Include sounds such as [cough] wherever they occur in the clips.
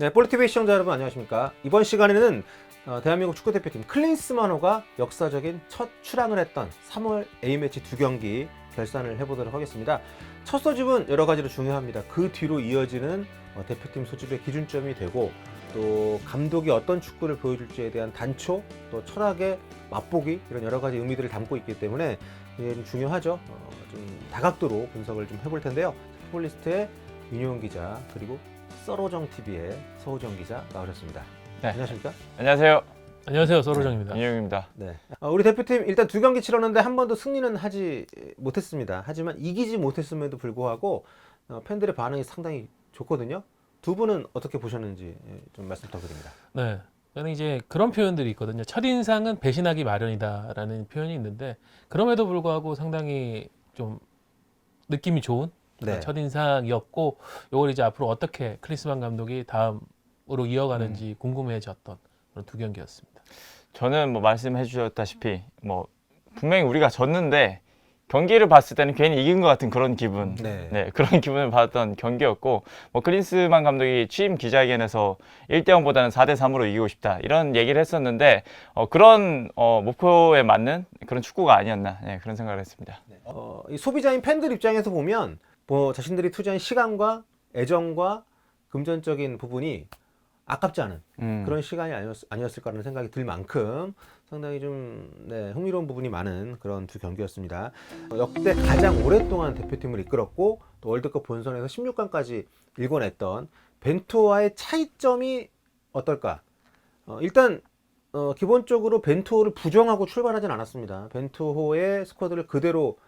네, 볼티비 시청자 여러분 안녕하십니까? 이번 시간에는 어, 대한민국 축구 대표팀 클린스만호가 역사적인 첫 출항을 했던 3월 A매치 두 경기 결산을 해보도록 하겠습니다. 첫 소집은 여러 가지로 중요합니다. 그 뒤로 이어지는 어, 대표팀 소집의 기준점이 되고 또 감독이 어떤 축구를 보여줄지에 대한 단초 또 철학의 맛보기 이런 여러 가지 의미들을 담고 있기 때문에 이게 좀 중요하죠. 어, 좀 다각도로 분석을 좀 해볼 텐데요. 풋볼리스트의 윤효은 기자 그리고 썰어정 TV의 서우정 기자 나오셨습니다. 네. 안녕하십니까? 안녕하세요. 안녕하세요, 서로정입니다. 인용입니다. 네. 어, 우리 대표팀 일단 두 경기 치렀는데 한 번도 승리는 하지 못했습니다. 하지만 이기지 못했음에도 불구하고 어, 팬들의 반응이 상당히 좋거든요. 두 분은 어떻게 보셨는지 예, 좀 말씀 부탁드립니다. 네. 저는 이제 그런 표현들이 있거든요. 첫인상은 배신하기 마련이다라는 표현이 있는데 그럼에도 불구하고 상당히 좀 느낌이 좋은 네. 첫 인상이었고 이걸 이제 앞으로 어떻게 크리스만 감독이 다음으로 이어가는지 궁금해졌던 그런 두 경기였습니다. 저는 뭐 말씀해 주셨다시피 뭐 분명히 우리가 졌는데 경기를 봤을 때는 괜히 이긴 것 같은 그런 기분. 네. 네, 그런 [laughs] 기분을 받았던 경기였고 뭐 클린스만 감독이 취임 기자회견에서 1대 0보다는 4대 3으로 이기고 싶다 이런 얘기를 했었는데 어, 그런 어, 목표에 맞는 그런 축구가 아니었나 네, 그런 생각을 했습니다. 어, 이 소비자인 팬들 입장에서 보면 뭐 자신들이 투자한 시간과 애정과 금전적인 부분이 아깝지 않은 음, 그런 시간이 아니었, 아니었을까라는 생각이 들 만큼 상당히 좀 네, 흥미로운 부분이 많은 그런 두 경기였습니다. 어, 역대 가장 오랫동안 대표팀을 이끌었고 또 월드컵 본선에서 16강까지 일궈냈던 벤투와의 차이점이 어떨까? 어, 일단 어, 기본적으로 벤투호를 부정하고 출발하진 않았습니다. 벤투호의 스쿼드를 그대로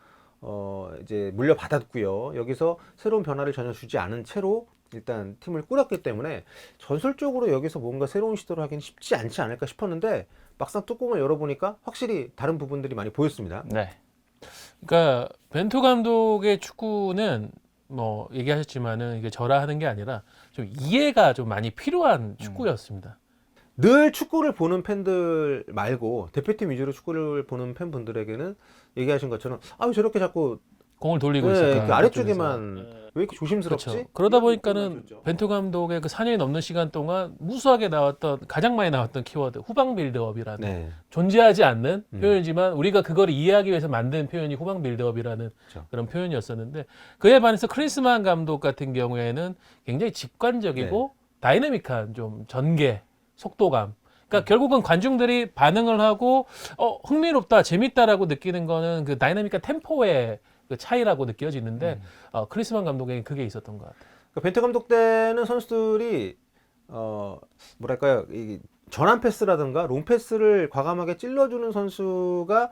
어, 이제 물려받았고요. 여기서 새로운 변화를 전혀 주지 않은 채로 일단 팀을 꾸렸기 때문에 전술적으로 여기서 뭔가 새로운 시도를 하기는 쉽지 않지 않을까 싶었는데 막상 뚜껑을 열어보니까 확실히 다른 부분들이 많이 보였습니다. 네, 그러니까 벤투 감독의 축구는 뭐 얘기하셨지만은 이게 절하하는 게 아니라 좀 이해가 좀 많이 필요한 축구였습니다. 늘 축구를 보는 팬들 말고 대표팀 위주로 축구를 보는 팬분들에게는 얘기하신 것처럼 아 왜 저렇게 자꾸 공을 돌리고 네, 있을까? 그 아래쪽에만 왜 이렇게 조심스럽지? 그렇죠. 그러다 보니까는 벤투 감독의 그 4년이 넘는 시간 동안 무수하게 나왔던 가장 많이 나왔던 키워드 후방 빌드업이라는 네. 존재하지 않는 음. 표현이지만 우리가 그걸 이해하기 위해서 만든 표현이 후방 빌드업이라는 그렇죠. 그런 표현이었었는데 그에 반해서 크리스만 감독 같은 경우에는 굉장히 직관적이고 네. 다이내믹한 좀 전개, 속도감. 음. 그러니까 결국은 관중들이 반응을 하고 어 흥미롭다, 재밌다라고 느끼는 거는 그 다이내믹한 템포의 그 차이라고 느껴지는데 음. 어, 크리스만 감독에게 그게 있었던 것 같아요. 그 벤투 감독 때는 선수들이 어 뭐랄까요 이 전환 패스라든가 롱 패스를 과감하게 찔러주는 선수가 어,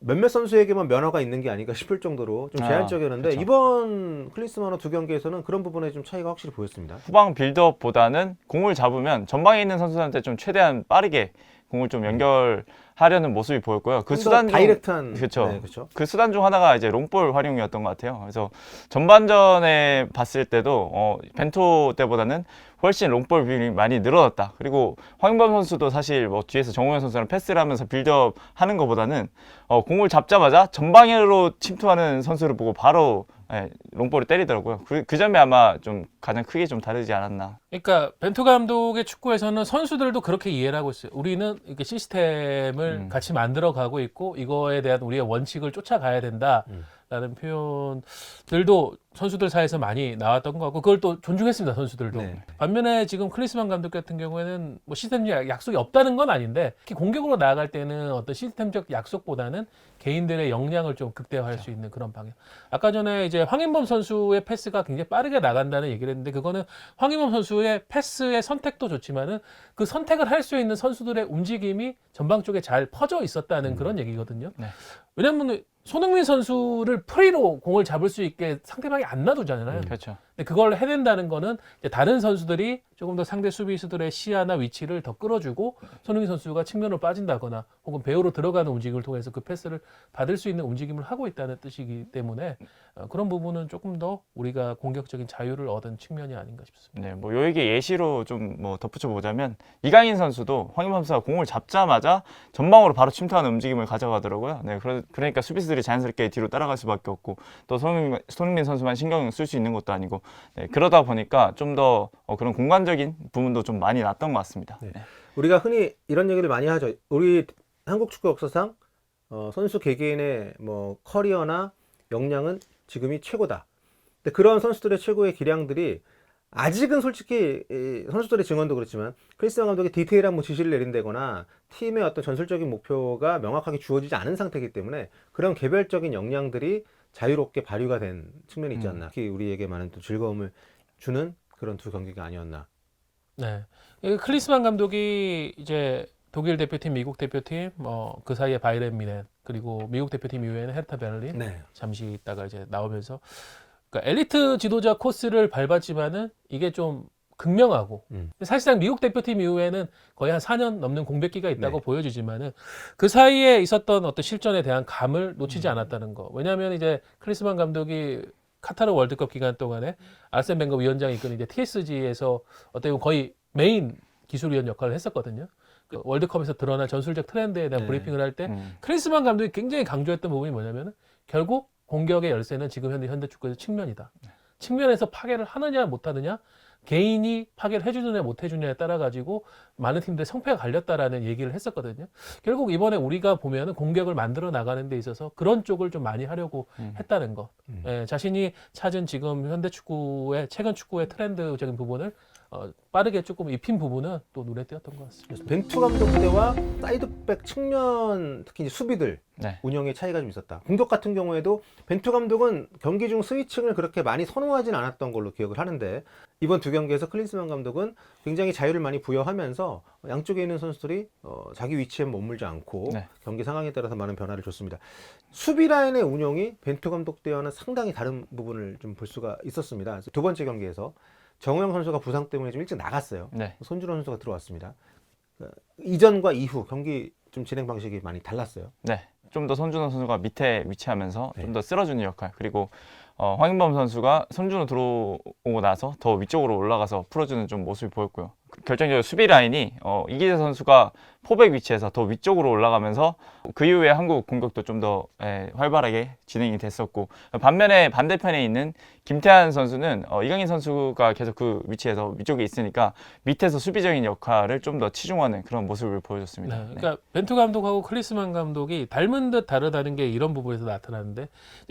몇몇 선수에게만 면허가 있는 게 아닌가 싶을 정도로 좀 아, 제한적이었는데 그쵸. 이번 클리스마노 두 경기에서는 그런 부분에 좀 차이가 확실히 보였습니다. 후방 빌드업보다는 공을 잡으면 전방에 있는 선수한테 좀 최대한 빠르게 공을 좀 연결하려는 모습이 보였고요. 그 수단 중 다이렉트한 그쵸. 네, 그렇죠. 그 수단 중 하나가 이제 롱볼 활용이었던 것 같아요. 그래서 전반전에 봤을 때도 어, 벤토 때보다는 훨씬 롱볼 비율이 많이 늘어났다. 그리고 황인범 선수도 사실 뭐 뒤에서 정우현 선수랑 패스를 하면서 빌드업 하는 것보다는 어, 공을 잡자마자 전방으로 침투하는 선수를 보고 바로 예, 롱볼을 때리더라고요. 그, 그 점이 아마 좀 가장 크게 좀 다르지 않았나. 그러니까 벤투 감독의 축구에서는 선수들도 그렇게 이해를 하고 있어요. 우리는 이렇게 시스템을 음. 같이 만들어 가고 있고 이거에 대한 우리의 원칙을 쫓아가야 된다라는 표현들도 선수들 사이에서 많이 나왔던 것 같고 그걸 또 존중했습니다 선수들도. 네. 반면에 지금 클리스만 감독 같은 경우에는 뭐 시스템적 약속이 없다는 건 아닌데 특히 공격으로 나아갈 때는 어떤 시스템적 약속보다는 개인들의 역량을 좀 극대화할 수 있는 그런 방향. 아까 전에 이제 황인범 선수의 패스가 굉장히 빠르게 나간다는 얘기를 했는데 그거는 황인범 선수의 패스의 선택도 좋지만은 그 선택을 할 수 있는 선수들의 움직임이 전방 쪽에 잘 퍼져 있었다는 그런 얘기거든요. 네. 왜냐하면 손흥민 선수를 프리로 공을 잡을 수 있게 상대방이 안 놔두잖아요. 그렇죠. 근데 그걸 해낸다는 거는 다른 선수들이 조금 더 상대 수비수들의 시야나 위치를 더 끌어주고 손흥민 선수가 측면으로 빠진다거나 혹은 배우로 들어가는 움직임을 통해서 그 패스를 받을 수 있는 움직임을 하고 있다는 뜻이기 때문에 어, 그런 부분은 조금 더 우리가 공격적인 자유를 얻은 측면이 아닌가 싶습니다. 네, 뭐 요에게 예시로 좀 뭐 덧붙여 보자면 이강인 선수도 황인범 선수가 공을 잡자마자 전방으로 바로 침투하는 움직임을 가져가더라고요. 네, 그러, 그러니까 수비수들이 자연스럽게 뒤로 따라갈 수밖에 없고 또 손흥민, 손흥민 선수만 것만 신경 쓸수 있는 것도 아니고 네, 그러다 보니까 좀더 어, 그런 공간적인 부분도 좀 많이 났던 것 같습니다. 네. 네. 우리가 흔히 이런 얘기를 많이 하죠. 우리 한국 축구 역사상 어, 선수 개개인의 뭐 커리어나 역량은 지금이 최고다. 근데 그런 선수들의 최고의 기량들이 아직은 솔직히 이 선수들의 증언도 그렇지만 크리스티안 감독이 디테일한 뭐 지시를 내린다거나 팀의 어떤 전술적인 목표가 명확하게 주어지지 않은 상태이기 때문에 그런 개별적인 역량들이 자유롭게 발휘가 된 측면이 있지 음. 않나. 특히 우리에게 많은 또 즐거움을 주는 그런 두 경기가 아니었나. 네. 이 클리스만 감독이 이제 독일 대표팀, 미국 대표팀, 뭐그 사이에 바이렌 미넨 그리고 미국 대표팀 이후에는 헤르타 베를린 네. 잠시 있다가 이제 나오면서 그러니까 엘리트 지도자 코스를 밟았지만은 이게 좀 극명하고 음. 사실상 미국 대표팀 이후에는 거의 한 4년 넘는 공백기가 있다고 네. 보여지지만은 그 사이에 있었던 어떤 실전에 대한 감을 놓치지 않았다는 거. 왜냐하면 이제 클리스만 감독이 카타르 월드컵 기간 동안에 아르센 벵거 위원장이 이끄는 이제 TSG에서 어떻게 보면 거의 메인 기술위원 역할을 했었거든요. 그 월드컵에서 드러난 전술적 트렌드에 대한 네. 브리핑을 할때 음. 크리스만 감독이 굉장히 강조했던 부분이 뭐냐면은 결국 공격의 열쇠는 지금 현재 현대 축구에서 측면이다. 측면에서 파괴를 하느냐 못하느냐 개인이 파괴를 해주느냐 못해주느냐에 따라 가지고 많은 팀들의 성패가 갈렸다라는 얘기를 했었거든요. 결국 이번에 우리가 보면은 공격을 만들어 나가는 데 있어서 그런 쪽을 좀 많이 하려고 음. 했다는 것. 음. 예, 자신이 찾은 지금 현대 축구의 최근 축구의 트렌드적인 부분을 어, 빠르게 조금 입힌 부분은 또 눈에 띄었던 것 같습니다. 그래서 벤투 감독 때와 사이드백 측면 특히 이제 수비들 네. 운영의 차이가 좀 있었다. 공격 같은 경우에도 벤투 감독은 경기 중 스위칭을 그렇게 많이 선호하진 않았던 걸로 기억을 하는데 이번 두 경기에서 클린스만 감독은 굉장히 자유를 많이 부여하면서 양쪽에 있는 선수들이 어, 자기 위치에 머물지 않고 네. 경기 상황에 따라서 많은 변화를 줬습니다. 수비 라인의 운영이 벤투 감독 때와는 상당히 다른 부분을 좀 볼 수가 있었습니다. 두 번째 경기에서 정우영 선수가 부상 때문에 좀 일찍 나갔어요. 네. 손준호 선수가 들어왔습니다. 그 이전과 이후 경기 좀 진행 방식이 많이 달랐어요. 네. 좀 더 손준호 선수가 밑에 위치하면서 네. 좀더 쓸어주는 역할 그리고 어, 황인범 선수가 손준호 들어오고 나서 더 위쪽으로 올라가서 풀어주는 좀 모습이 보였고요. 그 결정적으로 수비 라인이 어, 이기재 선수가 포백 위치에서 더 위쪽으로 올라가면서 그 이후에 한국 공격도 좀 더 활발하게 진행이 됐었고 반면에 반대편에 있는 김태환 선수는 어, 이강인 선수가 계속 그 위치에서 위쪽에 있으니까 밑에서 수비적인 역할을 좀 더 치중하는 그런 모습을 보여줬습니다. 네, 네. 그러니까 벤투 감독하고 클리스만 감독이 닮은 듯 다르다는 게 이런 부분에서 나타나는데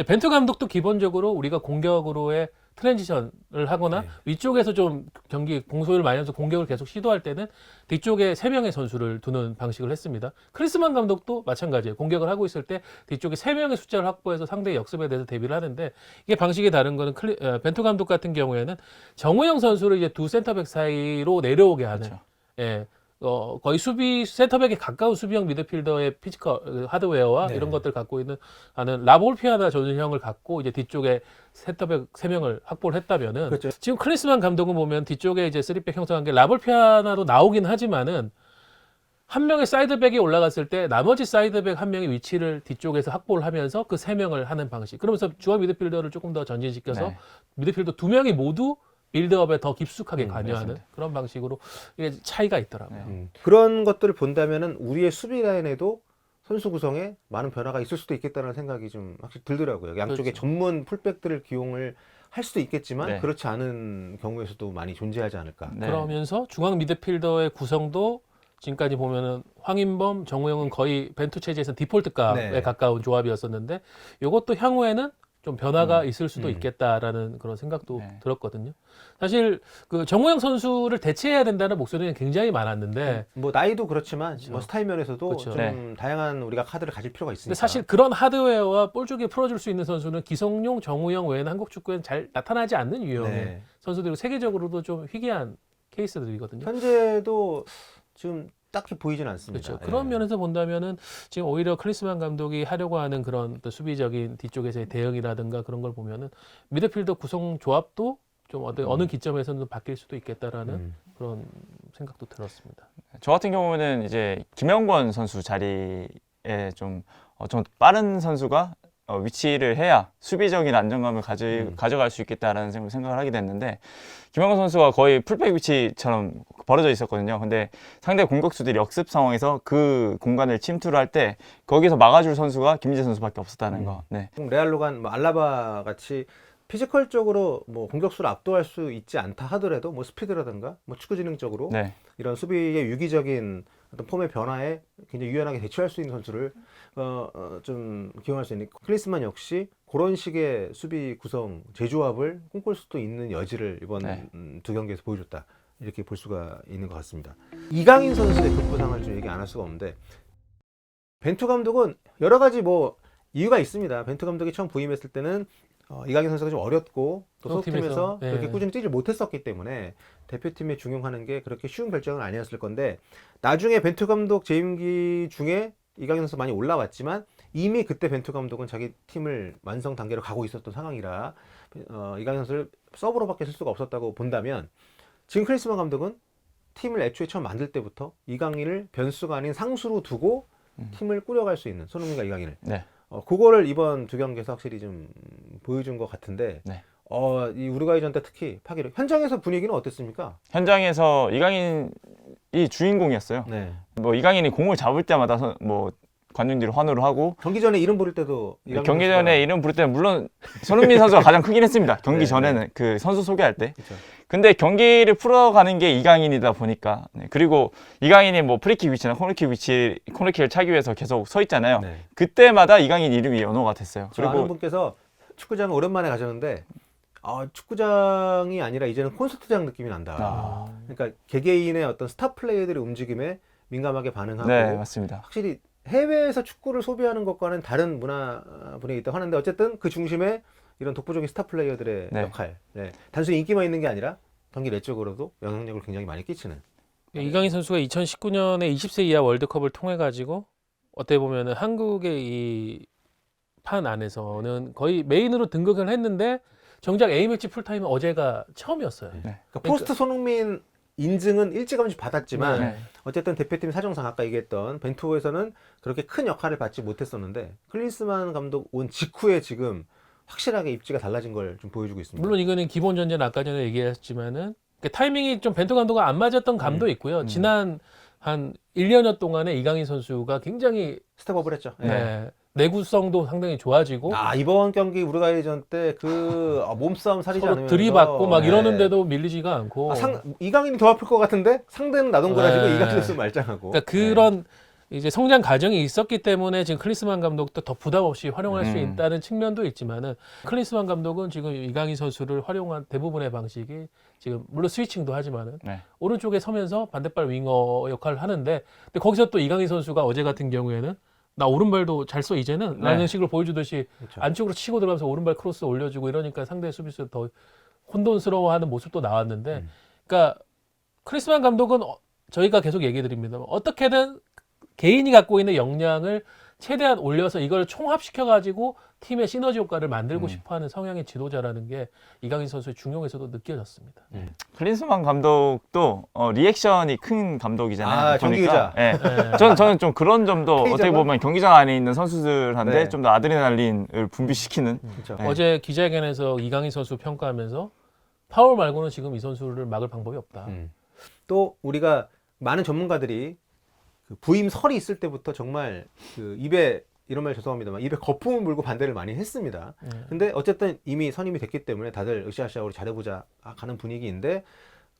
벤투 감독도 기본적으로 우리가 공격으로의 트랜지션을 하거나 네. 위쪽에서 좀 경기 공소를 많이 하면서 공격을 계속 시도할 때는 뒤쪽에 세 명의 선수를 두는 방식을 했습니다. 크리스만 감독도 마찬가지예요. 공격을 하고 있을 때 뒤쪽에 세 명의 숫자를 확보해서 상대의 역습에 대해서 대비를 하는데 이게 방식이 다른 거는 클리, 어, 벤투 감독 같은 경우에는 정우영 선수를 이제 두 센터백 사이로 내려오게 하는 그렇죠. 예. 어, 거의 수비 센터백에 가까운 수비형 미드필더의 피지컬 그 하드웨어와 네. 이런 것들 갖고 있는 하는 라볼피아나 전형을 갖고 이제 뒤쪽에 센터백 세 명을 확보를 했다면은 그렇죠. 지금 클리스만 감독은 보면 뒤쪽에 이제 쓰리백 형성한 게 라볼피아나도 나오긴 하지만은 한 명의 사이드백이 올라갔을 때 나머지 사이드백 한 명의 위치를 뒤쪽에서 확보를 하면서 그 세 명을 하는 방식. 그러면서 중앙 미드필더를 조금 더 전진시켜서 네. 미드필더 두 명이 모두 빌드업에 더 깊숙하게 음, 관여하는 맞습니다. 그런 방식으로 이게 차이가 있더라고요. 네. 음. 그런 것들을 본다면은 우리의 수비 라인에도 선수 구성에 많은 변화가 있을 수도 있겠다는 생각이 좀 확실히 들더라고요. 양쪽에 그렇죠. 전문 풀백들을 기용을 할 수도 있겠지만 네. 그렇지 않은 경우에서도 많이 존재하지 않을까. 네. 그러면서 중앙 미드필더의 구성도 지금까지 보면은 황인범, 정우영은 거의 벤투 체제에서 디폴트 값에 네. 가까운 조합이었었는데 이것도 향후에는 좀 변화가 있을 수도 음. 있겠다라는 그런 생각도 네. 들었거든요. 사실 그 정우영 선수를 대체해야 된다는 목소리는 굉장히 많았는데 뭐 나이도 그렇지만 그렇죠. 뭐 스타일 면에서도 그렇죠. 좀 네. 다양한 우리가 카드를 가질 필요가 있으니까. 근데 사실 그런 하드웨어와 볼 쪽에 풀어줄 수 있는 선수는 기성용, 정우영 외에는 한국 축구에는 잘 나타나지 않는 유형의 네. 선수들이고 세계적으로도 좀 희귀한 케이스들이거든요. 현재도 지금 딱히 보이진 않습니다. 그렇죠. 예. 그런 면에서 본다면은 지금 오히려 클리스만 감독이 하려고 하는 그런 또 수비적인 뒤쪽에서의 대응이라든가 그런 걸 보면은 미드필더 구성 조합도 좀 어떤 어느 기점에서는 좀 바뀔 수도 있겠다라는 음. 그런 생각도 들었습니다. 저 같은 경우는 이제 김영권 선수 자리에 좀, 어, 좀 빠른 선수가 어, 위치를 해야 수비적인 안정감을 가지, 음. 가져갈 수 있겠다라는 생- 생각을 하게 됐는데 김영권 선수가 거의 풀백 위치처럼 벌어져 있었거든요. 근데 상대 공격수들이 역습 상황에서 그 공간을 침투를 할 때 거기서 막아줄 선수가 김민재 선수밖에 없었다는 음. 거. 네. 레알로 간뭐 알라바 같이 피지컬적으로 뭐 공격수를 압도할 수 있지 않다 하더라도 뭐 스피드라든가 뭐 축구 지능적으로 네. 이런 수비의 유기적인 어떤 폼의 변화에 굉장히 유연하게 대처할 수 있는 선수를 어, 어, 좀 기용할 수 있는 클리스만 역시 그런 식의 수비 구성 재조합을 꿈꿀 수도 있는 여지를 이번 네. 음, 두 경기에서 보여줬다 이렇게 볼 수가 있는 것 같습니다. 이강인 선수의 급부상을 좀 얘기 안 할 수가 없는데 벤투 감독은 여러 가지 뭐 이유가 있습니다. 벤투 감독이 처음 부임했을 때는 어, 이강인 선수가 좀 어렸고 또 소속팀에서, 네. 그렇게 꾸준히 뛰질 못했었기 때문에 대표팀에 중용하는 게 그렇게 쉬운 결정은 아니었을 건데 나중에 벤투 감독 재임기 중에 이강인 선수 많이 올라왔지만 이미 그때 벤투 감독은 자기 팀을 완성 단계로 가고 있었던 상황이라 어, 이강인 선수를 서브로밖에 쓸 수가 없었다고 본다면 지금 크리스만 감독은 팀을 애초에 처음 만들 때부터 이강인을 변수가 아닌 상수로 두고 음. 팀을 꾸려갈 수 있는 손흥민과 이강인을 네. 어, 그거를 이번 두 경기에서 확실히 좀 보여준 것 같은데 네. 어, 이 우루과이전 때 특히 파기를 현장에서 분위기는 어땠습니까? 현장에서 이강인이 주인공이었어요. 네. 뭐 이강인이 공을 잡을 때마다 선- 뭐 관중들이 환호를 하고 경기 전에 이름 부를 때도 이강인 경기 선수가- 전에 이름 부를 때는 물론 손흥민 선수가 가장 크긴 했습니다. 경기 네, 전에는 그 선수 소개할 때. 그쵸. 근데 경기를 풀어가는 게 이강인이다 보니까 네. 그리고 이강인이 뭐 프리킥 위치나 코너킥 위치 코너킥을 차기 위해서 계속 서 있잖아요. 네. 그때마다 이강인 이름이 연호가 됐어요. 저 아는 그리고 분께서 축구장을 오랜만에 가셨는데 아, 축구장이 아니라 이제는 콘서트장 느낌이 난다. 아. 그러니까 개개인의 어떤 스타 플레이들의 움직임에 민감하게 반응하고 네 맞습니다. 확실히 해외에서 축구를 소비하는 것과는 다른 문화 분위기 있다고 하는데 어쨌든 그 중심에 이런 독보적인 스타 플레이어들의 네. 역할, 네. 단순히 인기만 있는 게 아니라 경기 내적으로도 영향력을 굉장히 많이 끼치는. 이강인 선수가 2019년에 20세 이하 월드컵을 통해 가지고 어떻게 보면은 한국의 이 판 안에서는 거의 메인으로 등극을 했는데 정작 A매치 풀타임은 어제가 처음이었어요. 그러니까 포스트 손흥민 인증은 일찌감치 받았지만 네. 어쨌든 대표팀 사정상 아까 얘기했던 벤투호에서는 그렇게 큰 역할을 받지 못했었는데 클린스만 감독 온 직후에 지금 확실하게 입지가 달라진 걸 좀 보여주고 있습니다. 물론 이거는 기본 전제는 아까 전에 얘기했지만은 그 타이밍이 좀 벤투 감독과 안 맞았던 감도 있고요. 음. 지난 한 1년여 동안에 이강인 선수가 굉장히 스텝업을 했죠. 네. 네, 내구성도 상당히 좋아지고 아 이번 경기 우루과이전 때 그 몸싸움 사리지 서로 않으면서 들이받고 막 네. 이러는데도 밀리지가 않고 아, 상, 이강인이 더 아플 것 같은데 상대는 나동거라지고 네. 이강인 선수 말짱하고. 그러니까 그런 이제 성장 과정이 있었기 때문에 지금 클린스만 감독도 더 부담 없이 활용할 수 음. 있다는 측면도 있지만은 클린스만 감독은 지금 이강인 선수를 활용한 대부분의 방식이 지금 물론 스위칭도 하지만은 네. 오른쪽에 서면서 반대발 윙어 역할을 하는데 근데 거기서 또 이강인 선수가 어제 같은 경우에는 나 오른발도 잘 써 이제는 네. 라는 식으로 보여주듯이 그렇죠. 안쪽으로 치고 들어가면서 오른발 크로스 올려주고 이러니까 상대 수비수 더 혼돈스러워하는 모습도 나왔는데, 음. 그러니까 크리스만 감독은 어- 저희가 계속 얘기 드립니다. 어떻게든 개인이 갖고 있는 역량을 최대한 올려서 이걸 총합시켜 가지고 팀의 시너지 효과를 만들고 음. 싶어하는 성향의 지도자라는 게 이강인 선수의 중용에서도 느껴졌습니다. 클린스만 감독도 어, 리액션이 큰 감독이잖아요. 아, 경기의자. 예. 네. 저는 저는 좀 그런 점도? 어떻게 보면 경기장 안에 있는 선수들한테 네. 좀더 아드레날린을 분비시키는 그렇죠. 네. 어제 기자회견에서 이강인 선수 평가하면서 파울 말고는 지금 이 선수를 막을 방법이 없다. 음. 또 우리가 많은 전문가들이 그 부임 설이 있을 때부터 정말 그 입에 이런 말 죄송합니다만 입에 거품을 물고 반대를 많이 했습니다. 네. 근데 어쨌든 이미 선임이 됐기 때문에 다들 으쌰으쌰 우리 잘해보자 가는 분위기인데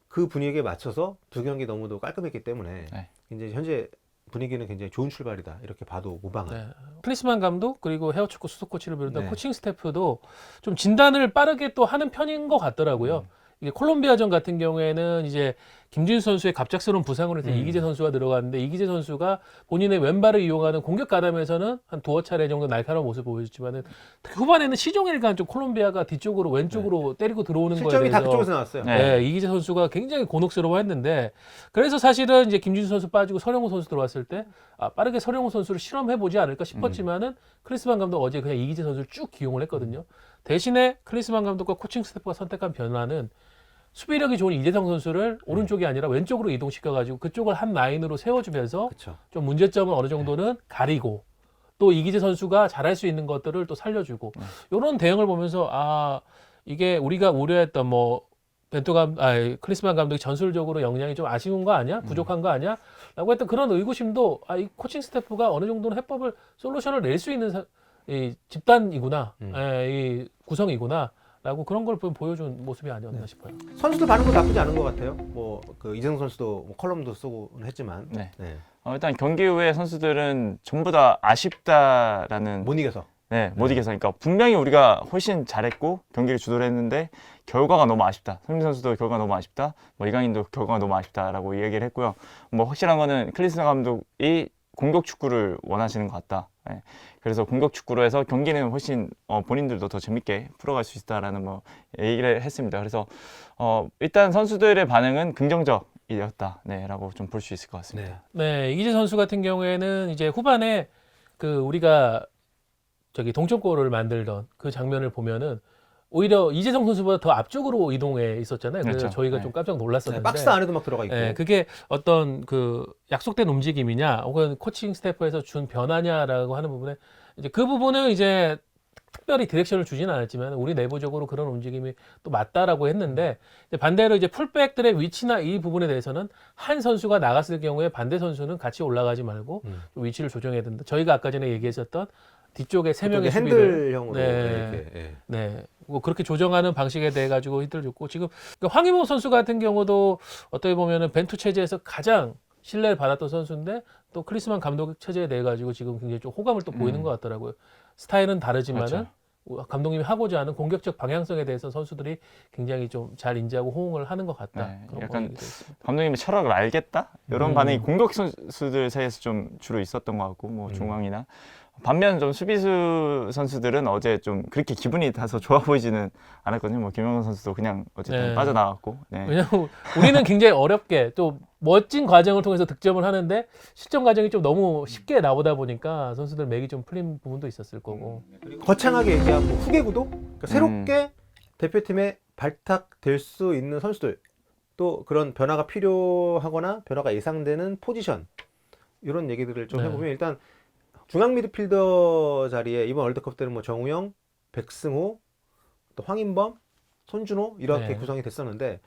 그 분위기에 맞춰서 두 경기 너무도 깔끔했기 때문에 네. 이제 현재 분위기는 굉장히 좋은 출발이다 이렇게 봐도 무방한. 네. 클리스만 감독 그리고 헤어축구 수석 코치를 비롯한 네. 코칭 스태프도 좀 진단을 빠르게 또 하는 편인 것 같더라고요. 음. 이게 콜롬비아전 같은 경우에는 이제 김진수 선수의 갑작스러운 부상으로 해서 음. 이기재 선수가 들어갔는데 이기재 선수가 본인의 왼발을 이용하는 공격 가담에서는 한 두어 차례 정도 날카로운 모습을 보여줬지만은 특히 후반에는 시종일관 좀 콜롬비아가 뒤쪽으로 왼쪽으로 때리고 들어오는 거에 네. 실점이 다 대해서 그쪽에서 나왔어요. 네. 네, 이기재 선수가 굉장히 곤혹스러워했는데 그래서 사실은 이제 김진수 선수 빠지고 서령우 선수 들어왔을 때 아, 빠르게 서령우 선수를 실험해 보지 않을까 싶었지만은 크리스만 감독 어제 그냥 이기재 선수를 쭉 기용을 했거든요. 대신에 크리스만 감독과 코칭 스태프가 선택한 변화는 수비력이 좋은 이재성 선수를 오른쪽이 아니라 왼쪽으로 이동시켜 가지고 그쪽을 한 라인으로 세워주면서 그렇죠. 좀 문제점을 어느 정도는 가리고 또 이기재 선수가 잘할 수 있는 것들을 또 살려주고 이런 대응을 보면서 아 이게 우리가 우려했던 뭐 벤투 감, 아 크리스만 감독이 전술적으로 역량이 좀 아쉬운 거 아니야? 부족한 거 아니야? 라고 했던 그런 의구심도 아, 이 코칭 스태프가 어느 정도는 해법을 솔루션을 낼 수 있는 사- 이 집단이구나, 음. 예, 이 구성이구나. 라고 그런 걸 보- 보여준 모습이 아니었나 네. 싶어요. 선수들 반응도 나쁘지 않은 것 같아요. 뭐 그 이재성 선수도 뭐 컬럼도 쓰고 했지만 네. 네. 어, 일단 경기 후에 선수들은 전부 다 아쉽다라는 못 이겨서 네, 못 이겨서. 그러니까 분명히 우리가 훨씬 잘했고 경기를 주도를 했는데 결과가 너무 아쉽다. 손민 선수도 결과가 너무 아쉽다. 뭐 이강인도 결과가 너무 아쉽다라고 이야기를 했고요. 뭐 확실한 거는 클리스나 감독이 공격 축구를 원하시는 것 같다. 예. 그래서 공격 축구로 해서 경기는 훨씬 어, 본인들도 더 재밌게 풀어갈 수 있다라는 뭐 얘기를 했습니다. 그래서 어, 일단 선수들의 반응은 긍정적 이었다. 네라고 좀 볼 수 있을 것 같습니다. 네, 이재 선수 같은 경우에는 이제 후반에 그 우리가 저기 동점골을 만들던 그 장면을 보면은 오히려 이재성 선수보다 더 앞쪽으로 이동해 있었잖아요. 그래서 그렇죠. 저희가 네. 좀 깜짝 네, 놀랐었는데. 박스 안에도 막 들어가 있고 예, 그게 어떤 그 약속된 움직임이냐, 혹은 코칭 스태프에서 준 변화냐라고 하는 부분에 이제 그 부분은 이제 특별히 디렉션을 주진 않았지만 우리 내부적으로 그런 움직임이 또 맞다라고 했는데 이제 반대로 이제 풀백들의 위치나 이 부분에 대해서는 한 선수가 나갔을 경우에 반대 선수는 같이 올라가지 말고 음. 좀 위치를 조정해야 된다. 저희가 아까 전에 얘기했었던 뒤쪽에 세 명의 핸들형으로 네. 이렇게 예. 네. 뭐 그렇게 조정하는 방식에 대해 가지고 줬고 지금 그러니까 황희모 선수 같은 경우도 어떻게 보면은 벤투 체제에서 가장 신뢰를 받았던 선수인데 또 크리스만 감독 체제에 대해 가지고 지금 굉장히 좀 호감을 또 보이는 음. 것 같더라고요. 스타일은 다르지만은 그렇죠. 감독님이 하고자 하는 공격적 방향성에 대해서 선수들이 굉장히 좀 잘 인지하고 호응을 하는 것 같다. 네, 그런 약간. 감독님의 철학을 알겠다 이런 음. 반응이 공격 선수들 사이에서 좀 주로 있었던 것 같고 뭐 음. 중앙이나 반면 좀 수비수 선수들은 어제 좀 그렇게 기분이 다소 좋아 보이지는 않았거든요. 뭐 김영건 선수도 그냥 어쨌든 네. 빠져나갔고 네. 왜냐하면 우리는 굉장히 어렵게 또 멋진 과정을 통해서 득점을 하는데 실점 과정이 좀 너무 쉽게 나오다 보니까 선수들 맥이 좀 풀린 부분도 있었을 거고. 거창하게 얘기하면 뭐 후계 구도 그러니까 음. 새롭게 대표팀에 발탁될 수 있는 선수들 또 그런 변화가 필요하거나 변화가 예상되는 포지션 이런 얘기들을 좀 네. 해보면 일단 중앙 미드필더 자리에 이번 월드컵 때는 뭐 정우영, 백승호, 또 황인범, 손준호 이렇게 네. 구성이 됐었는데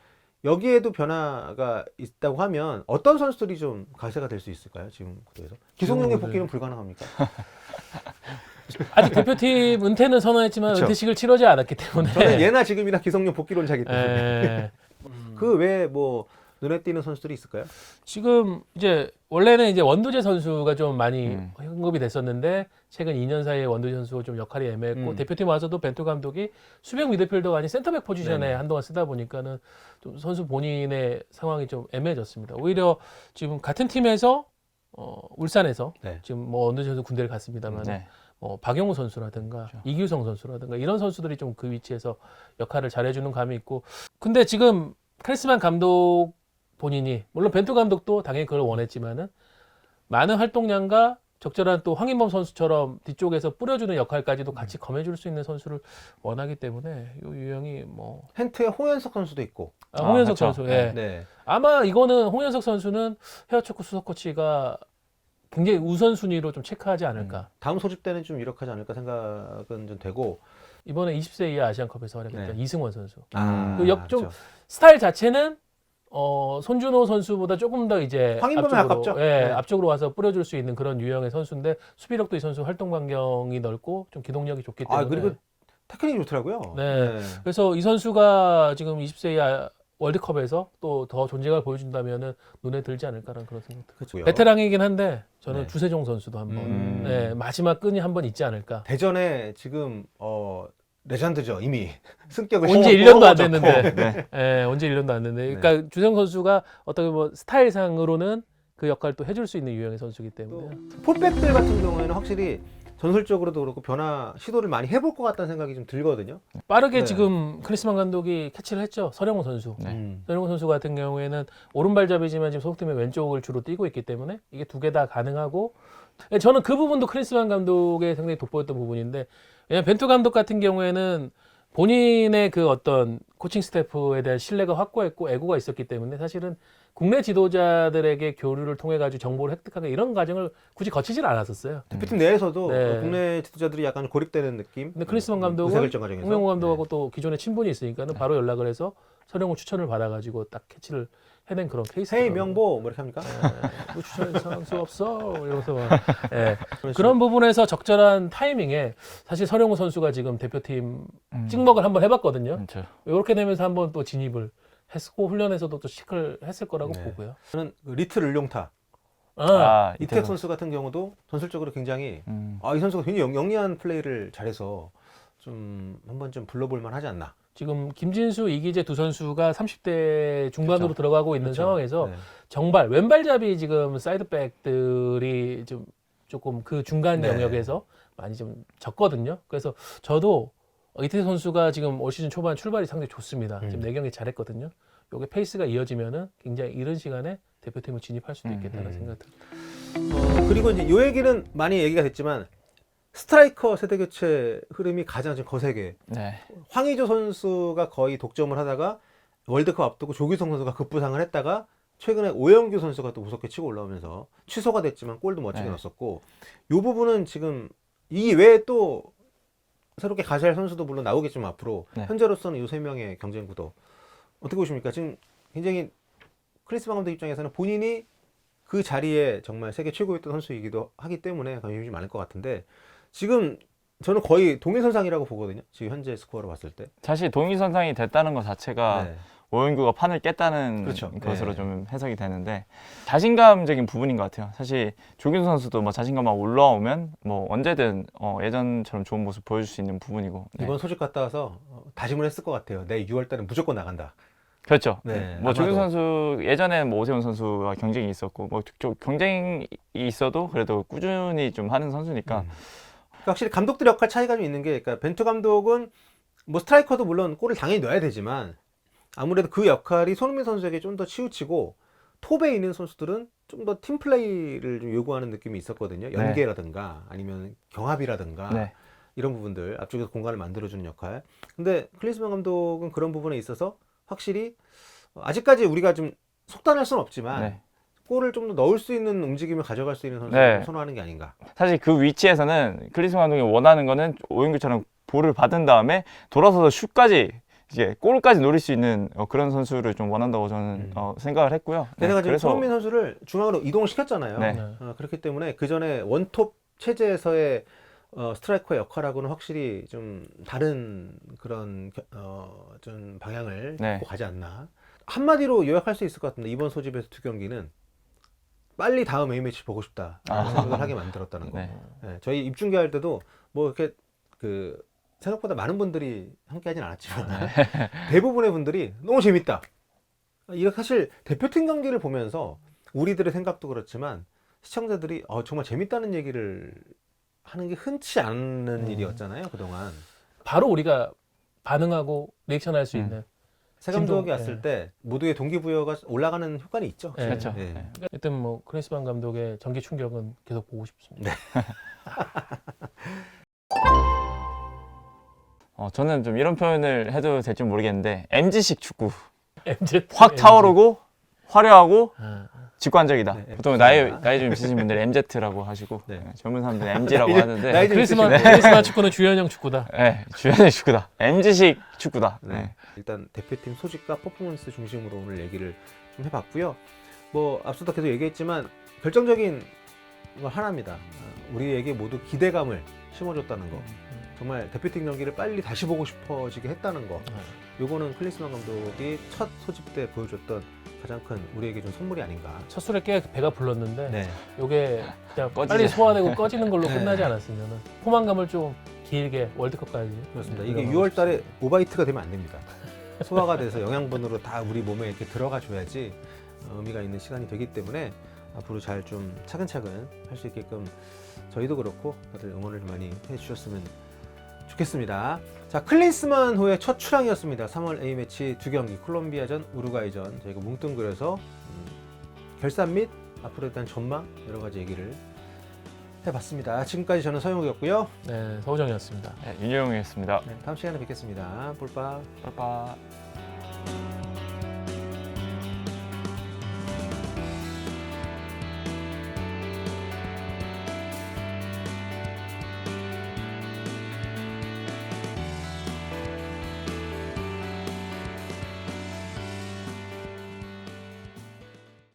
여기에도 변화가 있다고 하면 어떤 선수들이 좀 가세가 될 수 있을까요? 지금 구도에서 기성용의 네. 복귀는 불가능합니까? [laughs] 아직 대표팀 은퇴는 선언했지만 그쵸. 은퇴식을 치르지 않았기 때문에. 저는 예나 지금이나 기성용 복귀론자기 때문에 예. [laughs] 그 외에 뭐 눈에 띄는 선수들이 있을까요? 지금 이제 원래는 이제 원두재 선수가 좀 많이 음. 언급이 됐었는데 최근 2년 사이에 원두재 선수가 좀 역할이 애매했고 음. 대표팀 와서도 벤투 감독이 수비형 미드필더가 아닌 센터백 포지션에 네네. 한동안 쓰다 보니까는 좀 선수 본인의 상황이 좀 애매해졌습니다. 오히려 지금 같은 팀에서 어, 울산에서 네. 지금 뭐 원두재 선수 군대를 갔습니다만 네. 뭐 박영호 선수라든가 그렇죠. 이규성 선수라든가 이런 선수들이 좀 그 위치에서 역할을 잘해주는 감이 있고 근데 지금 크리스만 감독 본인이 물론 벤투 감독도 당연히 그걸 원했지만은 많은 활동량과 적절한 또 황인범 선수처럼 뒤쪽에서 뿌려주는 역할까지도 같이 검해줄 수 있는 선수를 원하기 때문에 요 유형이 뭐 헨트에 홍현석 선수도 있고. 아, 아, 홍현석 그렇죠. 선수 예. 네. 아마 이거는 홍현석 선수는 헤어초코 수석 코치가 굉장히 우선순위로 좀 체크하지 않을까 다음 소집 때는 좀 유력하지 않을까 생각은 좀 되고. 이번에 20세 이하 아시안컵에서 활약했던 네. 이승원 선수 음. 그 역- 좀 그렇죠. 스타일 자체는 어, 손준호 선수보다 조금 더 이제 황인범에 앞쪽으로, 가깝죠? 예, 네. 앞쪽으로 와서 뿌려줄 수 있는 그런 유형의 선수인데 수비력도 이 선수 활동 반경이 넓고 좀 기동력이 좋기 때문에 아 그리고 테크닉이 좋더라고요. 네. 그래서 이 선수가 지금 20세 이하 월드컵에서 또 더 존재감을 보여준다면은 눈에 들지 않을까라는 그런 생각. 그렇고요. 베테랑이긴 한데 저는 네. 주세종 선수도 한번 음. 네, 마지막 끈이 한번 있지 않을까. 대전에 지금 어 레전드죠 이미 승격을 언제 시켰고. 1년도 안 됐는데. 네. 예, 언제 1년도 안 됐는데. 네. 그러니까 주세종 선수가 어떻게 보면 스타일상으로는 그 역할을 또 해줄 수 있는 유형의 선수이기 때문에. 폴백들 같은 경우에는 확실히 전술적으로도 그렇고 변화 시도를 많이 해볼 것 같다는 생각이 좀 들거든요. 빠르게 네. 지금 크리스만 감독이 캐치를 했죠. 서령호 선수. 네. 음. 서령호 선수 같은 경우에는 오른발잡이지만 지금 소속팀의 왼쪽을 주로 뛰고 있기 때문에 이게 두 개 다 가능하고 예, 저는 그 부분도 크리스만 감독의 상당히 돋보였던 부분인데 왜냐면 벤투 감독 같은 경우에는 본인의 그 어떤 코칭 스태프에 대한 신뢰가 확고했고 애고가 있었기 때문에 사실은 국내 지도자들에게 교류를 통해 가지고 정보를 획득하는 이런 과정을 굳이 거치질 않았었어요. 대표팀 내에서도 네. 국내 지도자들이 약간 고립되는 느낌. 근데 크리스만 음, 감독은. 홍명호 감독하고 네. 또 기존에 친분이 있으니까는 바로 연락을 해서 서령우 추천을 받아가지고 딱 캐치를 해낸 그런 케이스. 세이 명보 뭐 이렇게 합니까? 뭐 추천할 수 없어 이러면서 막, 예. 그런 부분에서 적절한 타이밍에 사실 서령우 선수가 지금 대표팀 음. 찍먹을 한번 해봤거든요. 그렇죠. 이렇게 되면서 한번 또 진입을 했고 훈련에서도 또 시크를 했을 거라고 네. 보고요. 저는 그 리틀 을룡타 아, 아, 이태성. 선수 같은 경우도 전술적으로 굉장히 음. 아, 이 선수가 굉장히 영- 영리한 플레이를 잘해서 좀 한번 좀 불러볼 만하지 않나. 지금 김진수, 이기재 두 선수가 30대 중반으로 그렇죠. 들어가고 있는 그렇죠. 상황에서 네. 정발 왼발잡이 지금 사이드백들이 좀 조금 그 중간 네. 영역에서 많이 좀 적거든요. 그래서 저도 이태 선수가 지금 올 시즌 초반 출발이 상당히 좋습니다. 음. 지금 네 경기 잘했거든요. 요게 페이스가 이어지면은 굉장히 이른 시간에 대표팀을 진입할 수도 음, 있겠다는 음. 생각 듭니다. 어, 그리고 이제 요 얘기는 많이 얘기가 됐지만 스트라이커 세대 교체 흐름이 가장 지금 거세게 네. 황의조 선수가 거의 독점을 하다가 월드컵 앞두고 조규성 선수가 급부상을 했다가 최근에 오영규 선수가 또 무섭게 치고 올라오면서 취소가 됐지만 골도 멋지게 네. 넣었었고 요 부분은 지금 이 외에 또 새롭게 가세할 선수도 물론 나오겠지만 앞으로 네. 현재로서는 요세 명의 경쟁 구도 어떻게 보십니까? 지금 굉장히 크리스마 감독 입장에서는 본인이 그 자리에 정말 세계 최고였던 선수이기도 하기 때문에 관심이 좀 많을 것 같은데 지금 저는 거의 동일선상이라고 보거든요. 지금 현재 스코어로 봤을 때. 사실 동일선상이 됐다는 것 자체가 네. 오영규가 판을 깼다는 그렇죠. 것으로 네. 좀 해석이 되는데 자신감적인 부분인 것 같아요. 사실 조균 선수도 뭐 자신감만 올라오면 뭐 언제든 어, 예전처럼 좋은 모습 보여줄 수 있는 부분이고 네. 이번 소집 갔다 와서 어, 다짐을 했을 것 같아요. 내 6월 달에 무조건 나간다. 그렇죠. 네, 뭐 아마도. 선수 예전에는 뭐 오세훈 선수와 경쟁이 있었고 뭐좀 경쟁이 있어도 그래도 꾸준히 좀 하는 선수니까 음. 그러니까 확실히 감독들 역할 차이가 좀 있는 게 그러니까 벤투 감독은 뭐 스트라이커도 물론 골을 당연히 넣어야 되지만 아무래도 그 역할이 손흥민 선수에게 좀 더 치우치고 톱에 있는 선수들은 좀 더 팀 플레이를 좀 요구하는 느낌이 있었거든요. 연계라든가 아니면 경합이라든가 네. 이런 부분들 앞쪽에서 공간을 만들어주는 역할. 근데 클린스만 감독은 그런 부분에 있어서 확실히 어, 아직까지 우리가 좀 속단할 수는 없지만 네. 골을 좀 더 넣을 수 있는 움직임을 가져갈 수 있는 선수를 네. 선호하는 게 아닌가. 사실 그 위치에서는 클리스 감독이 원하는 거는 오영규처럼 볼을 받은 다음에 돌아서서 슛까지 이제 골까지 노릴 수 있는 어, 그런 선수를 좀 원한다고 저는 음. 어, 생각을 했고요. 네, 게다가 지금 손흥민 선수를 중앙으로 이동을 시켰잖아요. 네. 네. 어, 그렇기 때문에 그 전에 원톱 체제에서의 어, 스트라이커의 역할하고는 확실히 좀 다른 그런 겨- 어, 좀 방향을 네. 갖고 가지 않나. 한마디로 요약할 수 있을 것 같은데 이번 소집에서 두 경기는 빨리 다음 A 매치 보고 싶다 아. 생각을 하게 만들었다는 거. 네. 네, 저희 입중계 할 때도 뭐 이렇게 그 생각보다 많은 분들이 함께하진 않았지만 [laughs] 대부분의 분들이 너무 재밌다. 이거 사실 대표팀 경기를 보면서 우리들의 생각도 그렇지만 시청자들이 어, 정말 재밌다는 얘기를 하는 게 흔치 않는 음. 일이었잖아요 그동안. 바로 우리가 반응하고 리액션할 수 음. 있는 새 감독이 왔을 예. 때 모두의 동기부여가 올라가는 효과는 있죠. 예. 그렇죠. 예. 네. 일단 뭐 크리스만 감독의 전기 충격은 계속 보고 싶습니다. [laughs] 어, 저는 좀 이런 표현을 해도 될지 모르겠는데 MG식 축구 MZ 확 타오르고 화려하고 아, 직관적이다. 네, 보통 나이. 나이 좀 있으신 분들은 MZ라고 하시고 네. 네, 젊은 사람들은 MG라고 나이- 하는데 나이 좀 있으시네. 크리스만 축구는 주현영 축구다. 네, 주연의 축구다. MG식 축구다. 네. 네. 일단 대표팀 소집과 퍼포먼스 중심으로 오늘 얘기를 좀 해봤고요. 뭐 앞서도 계속 얘기했지만 결정적인 건 하나입니다. 어, 우리에게 모두 기대감을 심어줬다는 거. 정말 대표팀 경기를 빨리 다시 보고 싶어지게 했다는 거. 요거는 클린스만 감독이 첫 소집 때 보여줬던 가장 큰 우리에게 좀 선물이 아닌가. 첫 술에 꽤 배가 불렀는데 네. 요게 그냥 꺼지지. 빨리 소화되고 꺼지는 걸로 [laughs] 네. 끝나지 않았으면 포만감을 좀 길게 월드컵까지 그렇습니다. 네, 이게 들어가고 6월 달에. 오바이트가 되면 안 됩니다. 소화가 돼서 영양분으로 다 우리 몸에 이렇게 들어가 줘야지 어, 의미가 있는 시간이 되기 때문에 앞으로 잘 좀 차근차근 할 수 있게끔 저희도 그렇고 다들 응원을 좀 많이 해 주셨으면 좋겠습니다. 자, 클린스만 후의 첫 출항이었습니다. 3월 A매치 두 경기, 콜롬비아전, 우루과이전 저희가 뭉뚱그려서 음, 결산 및 앞으로에 대한 전망 여러 가지 얘기를 해봤습니다. 지금까지 저는 서영욱이었고요. 네, 서우정이었습니다. 네, 윤여영이었습니다. 네, 다음 시간에 뵙겠습니다. 볼빠. 빠빠.